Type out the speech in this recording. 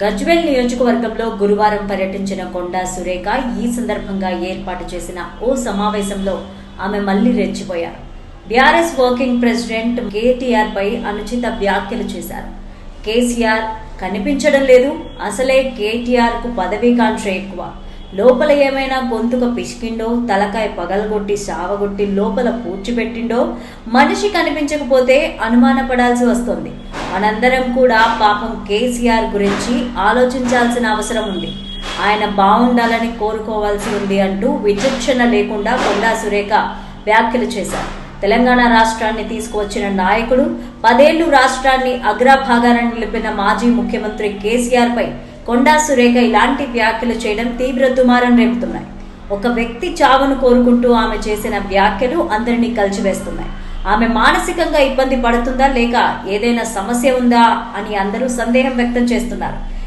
గజ్వెల్ నియోజకవర్గంలో గురువారం పర్యటించిన కొండా సురేఖ ఈ సందర్భంగా ఏర్పాటు చేసిన ఓ సమావేశంలో ఆమె మళ్ళీ రెచ్చిపోయారు. బీఆర్ఎస్ వర్కింగ్ ప్రెసిడెంట్ కేటీఆర్ పై అనుచిత వ్యాఖ్యలు చేశారు. కేసీఆర్ కనిపించడం లేదు. అసలే కేటీఆర్కు పదవీకాంక్ష ఎక్కువ. లోపల ఏమైనా గొంతుక పిసికిండో తలకాయ పగలగొట్టి సావగొట్టి లోపల పూడ్చిపెట్టిండో మనిషి కనిపించకపోతే అనుమానపడాల్సి వస్తుంది. మనందరం కూడా పాపం కేసీఆర్ గురించి ఆలోచించాల్సిన అవసరం ఉంది. ఆయన బాగుండాలని కోరుకోవాల్సి ఉంది అంటూ విచక్షణ లేకుండా కొండా సురేఖ వ్యాఖ్యలు చేశారు. తెలంగాణ రాష్ట్రాన్ని తీసుకువచ్చిన నాయకుడు పదేళ్ళు రాష్ట్రాన్ని అగ్రభాగాన నిలిపిన మాజీ ముఖ్యమంత్రి కేసీఆర్ పై కొండా సురేఖ ఇలాంటి వ్యాఖ్యలు చేయడం తీవ్ర దుమారం రేపుతున్నాయి. ఒక వ్యక్తి చావును కోరుకుంటూ ఆమె చేసిన వ్యాఖ్యలు అందరినీ కలిచివేస్తున్నాయి ఆమె మానసికంగా ఇబ్బంది పడుతుందా లేక ఏదైనా సమస్య ఉందా అని అందరూ సందేహం వ్యక్తం చేస్తున్నారు.